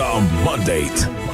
The Mandate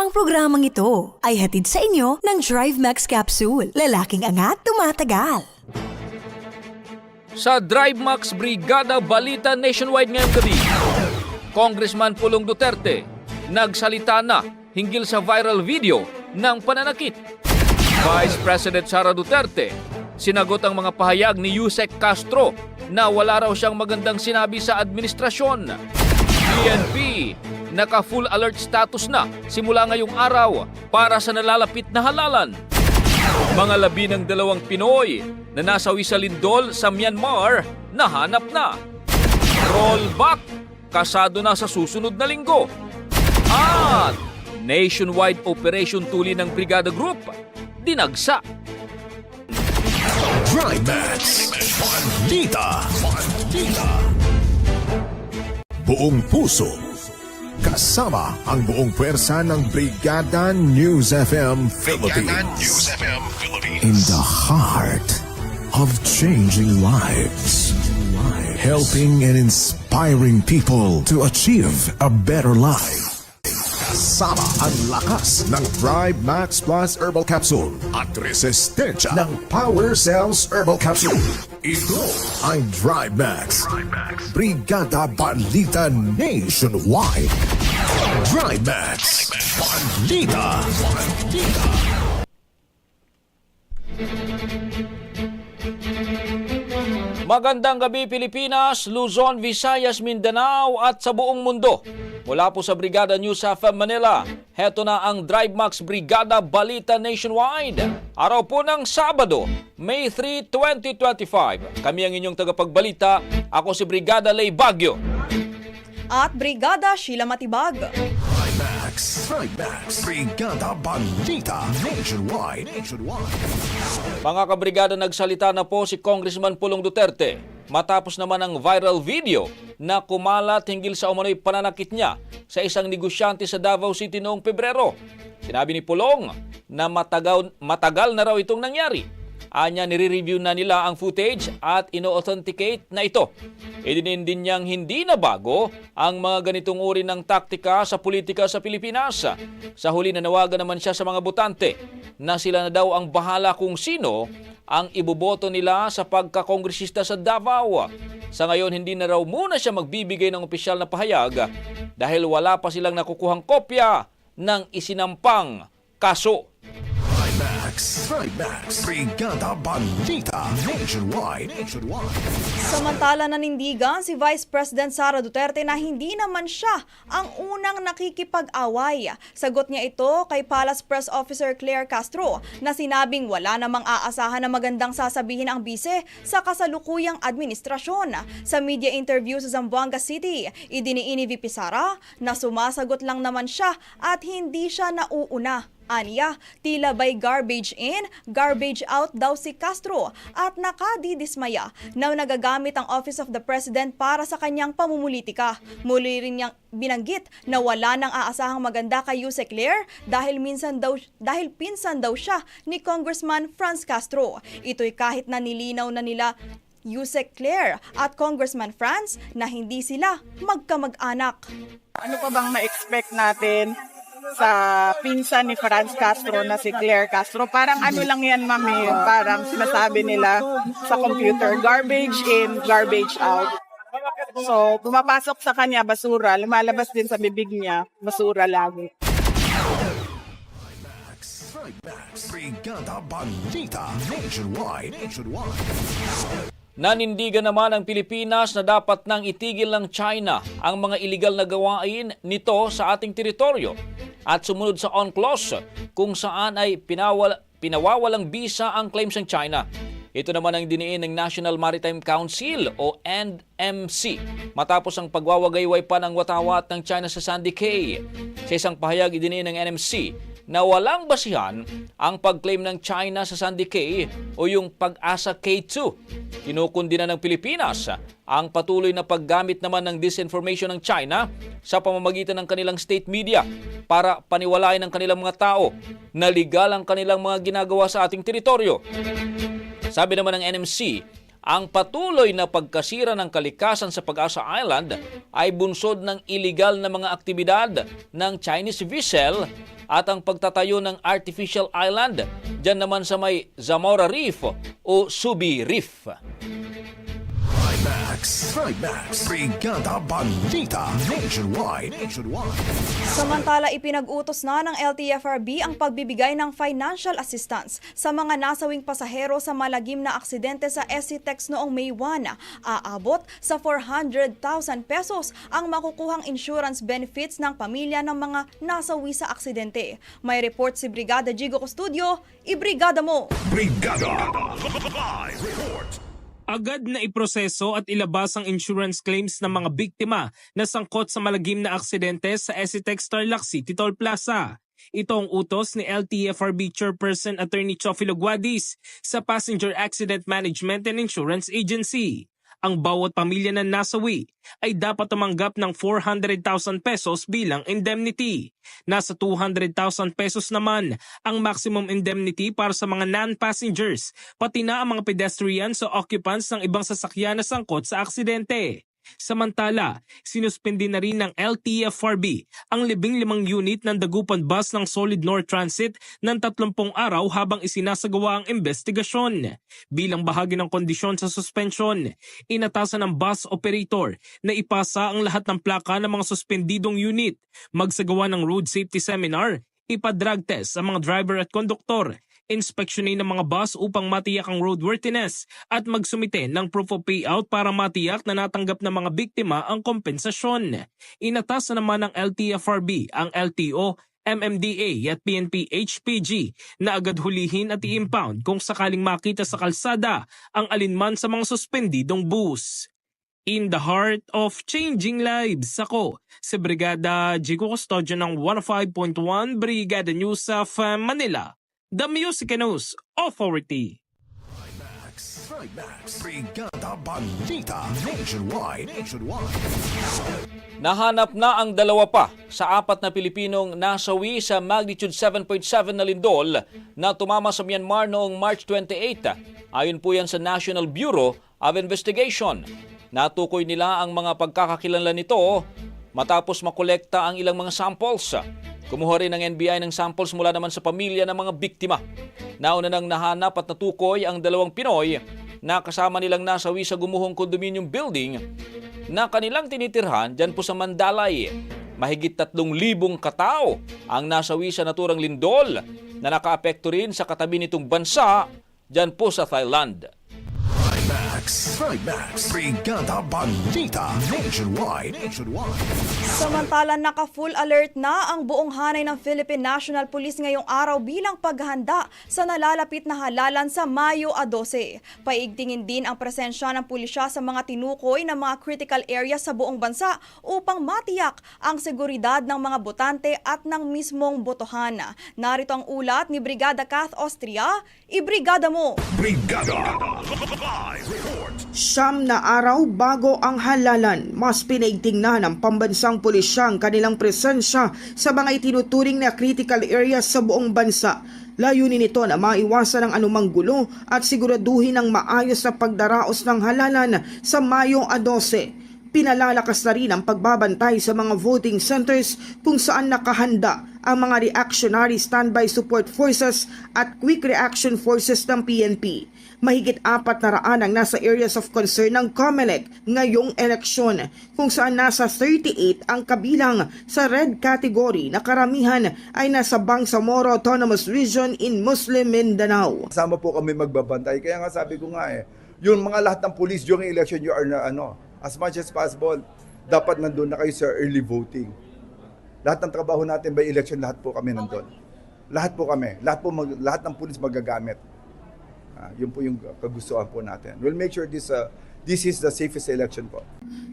Ang programang ito ay hatid sa inyo ng Drive Max Capsule. Lalaking angat, tumatagal. Sa Drive Max Brigada Balita Nationwide ngayong gabi, Congressman Pulong Duterte nagsalita na hinggil sa viral video ng pananakit. Vice President Sara Duterte sinagot ang mga pahayag ni Yusek Castro na wala raw siyang magandang sinabi sa administrasyon. PNP, naka-full alert status na simula ngayong araw para sa nalalapit na halalan. Mga labi ng dalawang Pinoy na nasawi sa lindol sa Myanmar, nahanap na. Rollback, kasado na sa susunod na linggo. At nationwide operation tuli ng Brigada Group, dinagsa. Drive Max Balita. Balita. Buong puso. Kasama ang buong pwersa ng Brigada News FM Philippines. In the heart of changing lives. Helping and inspiring people to achieve a better life. Kasama ang lakas ng Thrive Max Plus Herbal Capsule at resistensya ng Power Cells Herbal Capsule. Ito ang Thrive Max. Brigada Balita Nationwide. Thrive Max. Balita. Balita. Magandang gabi Pilipinas, Luzon, Visayas, Mindanao at sa buong mundo. Mula po sa Brigada News of Manila, Heto na ang Drive Max Brigada Balita Nationwide. Araw po ng Sabado, May 3, 2025. Kami ang inyong tagapagbalita. Ako si Brigada Lay Bagyo. At Brigada Sheila Matibag. Trimax, Trimax, Brigada Balita Nationwide. Nationwide. Mga kabrigada, nagsalita na po si Congressman Pulong Duterte matapos naman ang viral video na kumalat hinggil sa umano'y pananakit niya sa isang negosyante sa Davao City noong Pebrero. Sinabi ni Pulong na matagal, matagal na raw itong nangyari. Anya nire-review na nila ang footage at ino-authenticate na ito. Idinin din niyang hindi na bago ang mga ganitong uri ng taktika sa politika sa Pilipinas. Sa huli nanawagan naman siya sa mga botante na sila na daw ang bahala kung sino ang iboboto nila sa pagkakongresista sa Davao. Sa ngayon, hindi na raw muna siya magbibigay ng opisyal na pahayag dahil wala pa silang nakukuhang kopya ng isinampang kaso. Trimax, Trimax, Brigada Balita Nationwide. Nationwide. Samantala nanindigan si Vice President Sara Duterte na hindi naman siya ang unang nakikipag-away. Sagot niya ito kay Palace Press Officer Claire Castro na sinabing wala namang aasahan na magandang sasabihin ang bise sa kasalukuyang administrasyon. Sa media interview sa Zamboanga City, idiniini VP Sara na sumasagot lang naman siya at hindi siya nauuna. Aniya, tila by garbage in, garbage out daw si Castro at nakadidismaya na nagagamit ang Office of the President para sa kanyang pamumulitika. Muli rin niyang binanggit na wala nang aasahang maganda kay Yuse Claire dahil minsan daw dahil pinsan daw siya ni Congressman Franz Castro. Ito'y kahit na nilinaw na nila Yusek Claire at Congressman Franz na hindi sila magkamag-anak. Ano pa bang ma-expect natin sa pinsan ni Franz Castro na si Claire Castro? Parang ano lang yan, mami, parang sinasabi nila sa computer, garbage in, garbage out. So, pumapasok sa kanya, basura. Lumalabas din sa bibig niya, basura lagi. Nanindigan naman ang Pilipinas na dapat nang itigil ng China ang mga iligal na gawain nito sa ating teritoryo at sumunod sa UNCLOS kung saan ay pinawal, pinawawalang bisa ang claims ng China. Ito naman ang diniin ng National Maritime Council o NMC matapos ang pagwawagayway pa ng watawat ng China sa Sandy Cay. Sa isang pahayag idiniin ng NMC na walang basihan ang pag-claim ng China sa Sandy Cay o yung pag-asa K2. Kinukundi na ng Pilipinas ang patuloy na paggamit naman ng disinformation ng China sa pamamagitan ng kanilang state media para paniwalain ng kanilang mga tao na legal ang kanilang mga ginagawa sa ating teritoryo. Sabi naman ng NMC, ang patuloy na pagkasira ng kalikasan sa Pag-asa Island ay bunsod ng iligal na mga aktibidad ng Chinese vessel at ang pagtatayo ng artificial island dyan naman sa may Zamora Reef o Subi Reef. Trimax, Trimax, Brigada Balita Nationwide. Nationwide. Samantala, ipinag-utos na ng LTFRB ang pagbibigay ng financial assistance sa mga nasawing pasahero sa malagim na aksidente sa SCTEX noong May 1. Aabot sa 400,000 pesos ang makukuhang insurance benefits ng pamilya ng mga nasawi sa aksidente. May report si Brigada Jigo Custodio, ibrigada mo! Brigada Live Report. Agad na iproseso at ilabas ang insurance claims ng mga biktima na sangkot sa malagim na aksidente sa Esitex Tarlac City Toll Plaza. Ito ang utos ni LTFRB Chairperson Attorney Chofilo Guadis sa Passenger Accident Management and Insurance Agency. Ang bawat pamilya na nasawi ay dapat tumanggap ng 400,000 pesos bilang indemnity. Nasa 200,000 pesos naman ang maximum indemnity para sa mga non-passengers, pati na ang mga pedestrians o occupants ng ibang sasakyan na sangkot sa aksidente. Samantala, sinuspindi na rin ng LTFRB ang 15 unit ng Dagupan bus ng Solid North Transit ng 30 araw habang isinasagawa ang investigasyon. Bilang bahagi ng kondisyon sa suspension, inatasan ng bus operator na ipasa ang lahat ng plaka ng mga suspendidong unit, magsagawa ng road safety seminar, ipa-drug test sa mga driver at konduktor, inspeksyonin ng mga bus upang matiyak ang roadworthiness at magsumite ng proof of payout para matiyak na natanggap ng mga biktima ang kompensasyon. Inatasan naman ng LTFRB ang LTO MMDA at PNP HPG na agad hulihin at i-impound kung sakaling makita sa kalsada ang alinman sa mga suspendidong bus. In the heart of changing lives, ako si Brigada Jigo Custodio ng 105.1 Brigada News of Manila, the Music News Authority. Nahanap na ang dalawa pa sa apat na Pilipinong nasawi sa magnitude 7.7 na lindol na tumama sa Myanmar noong March 28. Ayon po yan sa National Bureau of Investigation. Natukoy nila ang mga pagkakakilanlan nito matapos makolekta ang ilang mga samples. Kumuha rin ng NBI ng samples mula naman sa pamilya ng mga biktima. Nauna nang nahanap at natukoy ang dalawang Pinoy na kasama nilang nasawi sa gumuhong condominium building na kanilang tinitirhan dyan po sa Mandalay. Mahigit 3,000 katao ang nasawi sa naturang lindol na nakaapekto rin sa katabi nitong bansa dyan po sa Thailand. Trimax. Trimax. Brigada Balita Nationwide. Nationwide. Samantala, naka-full alert na ang buong hanay ng Philippine National Police ngayong araw bilang paghahanda sa nalalapit na halalan sa Mayo a 12. Paigtingin din ang presensya ng pulisya sa mga tinukoy na mga critical areas sa buong bansa upang matiyak ang seguridad ng mga botante at ng mismong botohan. Narito ang ulat ni Brigada Kath Austria. Ibrigada mo! Brigada. Report. Siyam na araw bago ang halalan, mas pinaigting na ng pambansang pulisya ang kanilang presensya sa mga itinuturing na critical areas sa buong bansa. Layunin nito na maiwasan ang anumang gulo at siguraduhin ang maayos na pagdaraos ng halalan sa Mayo a 12. Pinalalakas na rin ang pagbabantay sa mga voting centers kung saan nakahanda ang mga reactionary standby support forces at quick reaction forces ng PNP. Mahigit apat na raan ang nasa areas of concern ng COMELEC ngayong eleksyon kung saan nasa 38 ang kabilang sa red category na karamihan ay nasa Bangsamoro Autonomous Region in Muslim Mindanao. Kasama po kami magbabantay. Kaya nga sabi ko nga eh, yung mga lahat ng police during election, you are na ano, as much as possible, dapat nandun na kayo sa early voting. Lahat ng trabaho natin by election, lahat po kami nandun. Lahat po kami. Lahat, po mag, lahat ng police magagamit. Ah, yun po yung kagustuhan po natin. We'll make sure this, uh, this is the safest election po.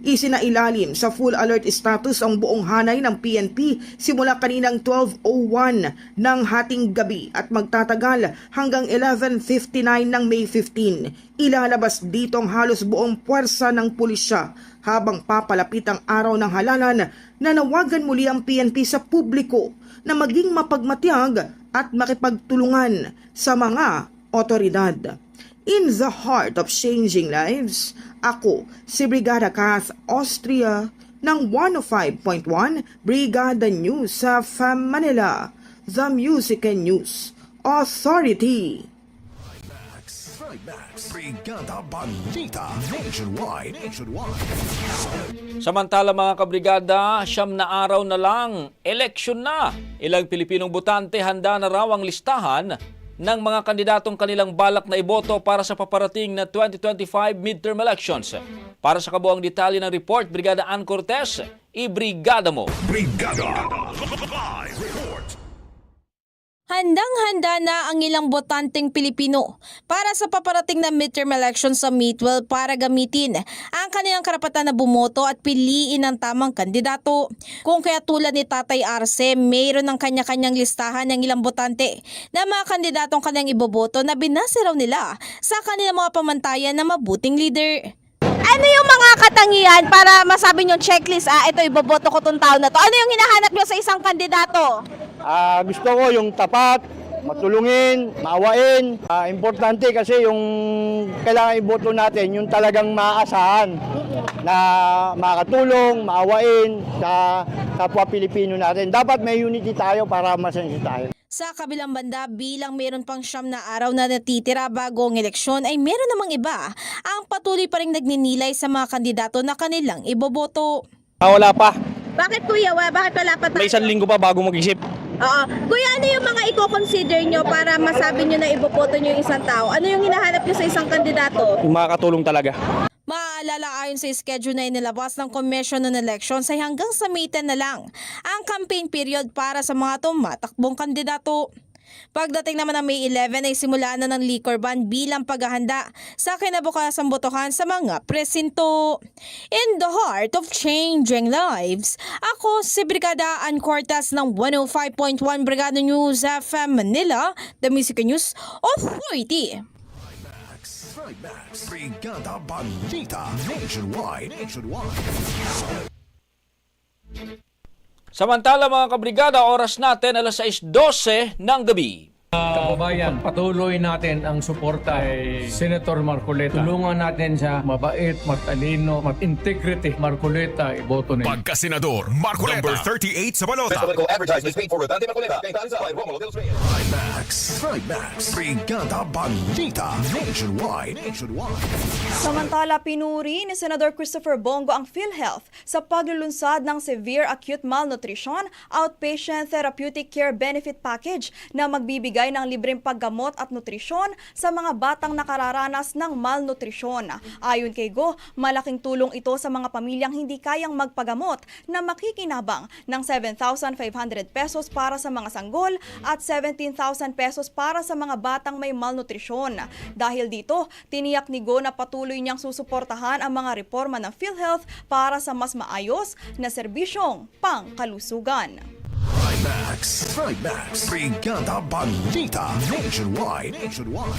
Isinailalim sa full alert status ang buong hanay ng PNP simula kaninang 12.01 ng hating gabi at magtatagal hanggang 11.59 ng May 15. Ilalabas dito ang halos buong puwersa ng pulisya habang papalapit ang araw ng halalan na nawagan muli ang PNP sa publiko na maging mapagmatyag at makipagtulungan sa mga otoridad. In the heart of changing lives, ako si Brigada Kath Austria ng 105.1 Brigada News sa FAM Manila, The Music and News Authority. Trimax. Brigada Balita Nationwide. Nationwide. Samantala mga kabrigada, siyam na araw na lang, eleksyon na. Ilang Pilipinong botante handa na raw ang listahan ng mga kandidatong kanilang balak na iboto para sa paparating na 2025 midterm elections. Para sa kabuang detalye ng report, Brigada Ann Cortez, ibrigada mo. Brigada. Live. Handang-handa na ang ilang botanteng Pilipino para sa paparating na midterm election sa Midwell para gamitin ang kanilang karapatan na bumoto at piliin ang tamang kandidato. Kung kaya tulad ni Tatay Arce, mayroon ng kanya-kanyang listahan ng ilang botante na mga kandidatong kanyang iboboto na binase raw nila sa kanilang mga pamantayan na mabuting leader. Ano yung mga katangian para masabi nyo checklist, ah, ito iboboto ko tong taon na to? Ano yung hinahanap nyo sa isang kandidato? Ah, gusto ko yung tapat, matulungin, maawain. Ah, importante kasi yung kailangan iboto natin, yung talagang maaasahan na makatulong, maawain sa kapwa Pilipino natin. Dapat may unity tayo para masensi tayo. Sa kabilang banda, bilang meron pang siyam na araw na natitira bago ang eleksyon ay meron namang iba ang patuloy pa rin nagninilay sa mga kandidato na kanilang iboboto. Ah, wala pa. Bakit kuya? Wa- Bakit wala pa May isang linggo pa bago mag-isip. Oo. Kuya, ano yung mga i-consider nyo para masabi nyo na iboboto nyo yung isang tao? Ano yung hinahanap nyo sa isang kandidato? Yung makakatulong talaga. Maalala Samantala ayon sa schedule na inilabas ng Commission on Elections ay hanggang sa May 10 na lang ang campaign period para sa mga tumatakbong kandidato. Pagdating naman ng May 11 ay simula na ng liquor ban bilang paghahanda sa kinabukasang botohan sa mga presinto. In the heart of changing lives, ako si Brigada Ann Cortez ng 105.1 Brigada News FM Manila, the Music News Authority. Trimax. Brigada Balita Nationwide. Nationwide. Samantala mga kabrigada, oras natin alas 6.12 ng gabi. Kababayan, patuloy natin ang suporta kay Senator Marcoleta. Tulungan natin siya mabait, matalino, mat-integrity. Marcoleta, iboto nila. Pagkasenador Marcoleta. Number 38 sa balota. Trimax. Trimax. Brigada Balita Nationwide. Nationwide. Samantala, pinuri ni Senador Christopher Bongo ang PhilHealth sa paglulunsad ng Severe Acute Malnutrition Outpatient Therapeutic Care Benefit Package na magbibigay ng libreng paggamot at nutrisyon sa mga batang nakararanas ng malnutrisyon. Ayon kay Go, malaking tulong ito sa mga pamilyang hindi kayang magpagamot na makikinabang ng 7,500 pesos para sa mga sanggol at 17,000 pesos para sa mga batang may malnutrisyon. Dahil dito, tiniyak ni Go na patuloy niyang susuportahan ang mga reforma ng PhilHealth para sa mas maayos na serbisyong pangkalusugan. Trimax. Trimax. Brigada Balita Nationwide. Nationwide.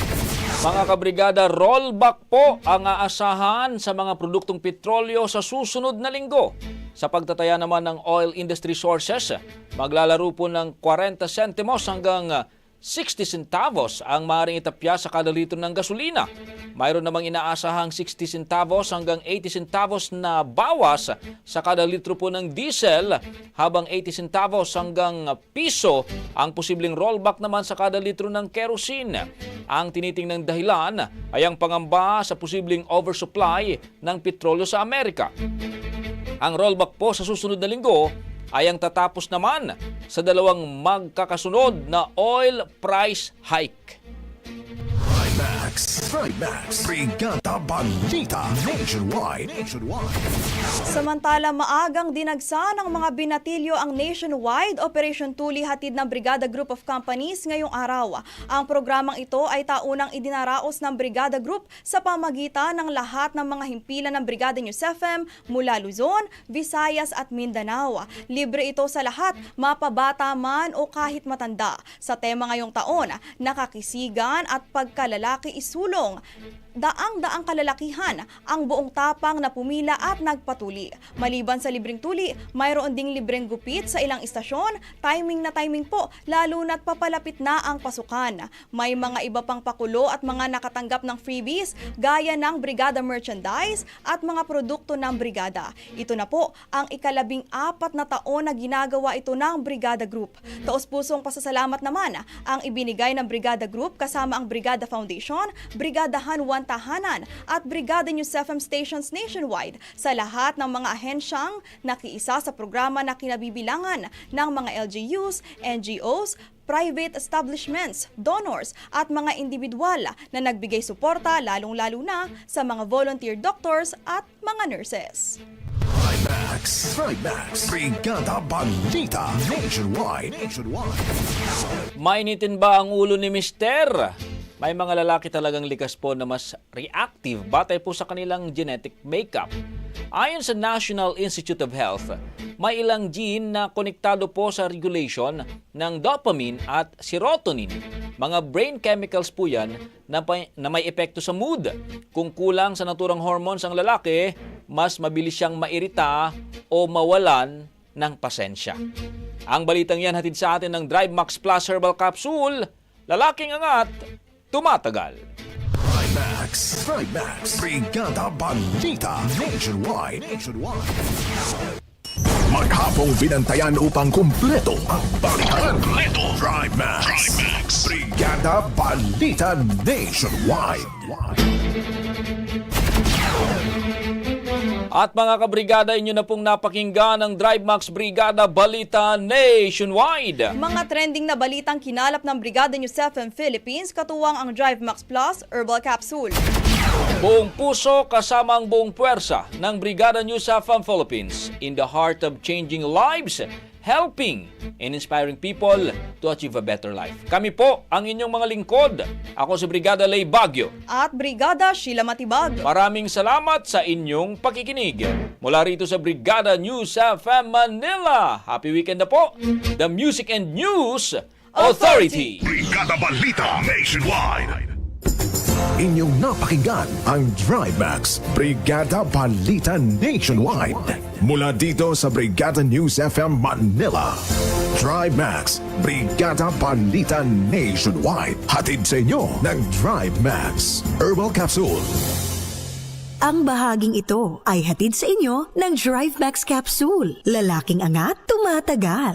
Mga kabrigada, rollback po ang aasahan sa mga produktong petrolyo sa susunod na linggo. Sa pagtataya naman ng oil industry sources, maglalaro po ng 40 centimos hanggang 60 centavos ang maaaring itapya sa kada litro ng gasolina. Mayroon namang inaasahang 60 centavos hanggang 80 centavos na bawas sa kada litro po ng diesel habang 80 centavos hanggang piso ang posibleng rollback naman sa kada litro ng kerosene. Ang tinitingnan dahilan ay ang pangamba sa posibleng oversupply ng petrolyo sa Amerika. Ang rollback po sa susunod na linggo ay ang tatapos naman sa dalawang magkakasunod na oil price hike. Trimax. Brigada Balita Nationwide. Nationwide. Samantala, maagang dinagsa ng mga binatilyo ang nationwide Operation Tuli hatid ng Brigada Group of Companies ngayong araw. Ang programang ito ay taunang idinaraos ng Brigada Group sa pamagitan ng lahat ng mga himpilan ng Brigada News FM mula Luzon, Visayas at Mindanao. Libre ito sa lahat, mapabata man o kahit matanda. Sa tema ngayong taon, nakakisigan at pagkalalaki isulong daang-daang kalalakihan ang buong tapang na pumila at nagpatuli. Maliban sa libreng tuli, mayroon ding libreng gupit sa ilang istasyon, timing na timing po, lalo na't papalapit na ang pasukan. May mga iba pang pakulo at mga nakatanggap ng freebies gaya ng Brigada Merchandise at mga produkto ng Brigada. Ito na po ang ikalabing apat na taon na ginagawa ito ng Brigada Group. Taos-pusong pasasalamat naman ang ibinigay ng Brigada Group kasama ang Brigada Foundation, Brigada Han Tahanan at Brigada News FM stations nationwide sa lahat ng mga ahensyang nakiisa sa programa na kinabibilangan ng mga LGUs, NGOs, private establishments, donors at mga individual na nagbigay suporta lalong-lalo na sa mga volunteer doctors at mga nurses. Trimax. Trimax. Brigada Balita Nationwide. Nationwide. Mainitin ba ang ulo ni Mister? May mga lalaki talagang likas po na mas reactive batay po sa kanilang genetic makeup. Ayon sa National Institute of Health, may ilang gene na konektado po sa regulation ng dopamine at serotonin. Mga brain chemicals po yan na, may epekto sa mood. Kung kulang sa naturang hormones ang lalaki, mas mabilis siyang mairita o mawalan ng pasensya. Ang balitang yan hatid sa atin ng Drive Max Plus Herbal Capsule. Lalaking angat, tumatagal. Trimax. Trimax. Brigada Balita Nationwide. Nationwide. Maghapong binantayan upang kumpleto ang balitan. Kumpleto. Trimax. Brigada Balita Nationwide. At mga kabrigada, inyo na pong napakinggan ang Drive Max Brigada Balita Nationwide. Mga trending na balitang kinalap ng Brigada News FM Philippines katuwang ang Drive Max Plus Herbal Capsule. Buong puso kasama ang buong puwersa ng Brigada News FM Philippines in the heart of changing lives, helping and inspiring people to achieve a better life. Kami po ang inyong mga lingkod. Ako si Brigada Lay Bagyo. At Brigada Sheila Matibag. Maraming salamat sa inyong pakikinig. Mula rito sa Brigada News FM Manila. Happy weekend na po. The Music and News Authority. Brigada Balita Nationwide. Inyong napakinggan ang Drive-Max Brigada Balita Nationwide. Mula dito sa Brigada News FM Manila. Drive-Max Brigada Balita Nationwide. Hatid sa inyo ng Drive-Max Herbal Capsule. Ang bahaging ito ay hatid sa inyo ng Drive Max Capsule. Lalaking angat, tumatagal.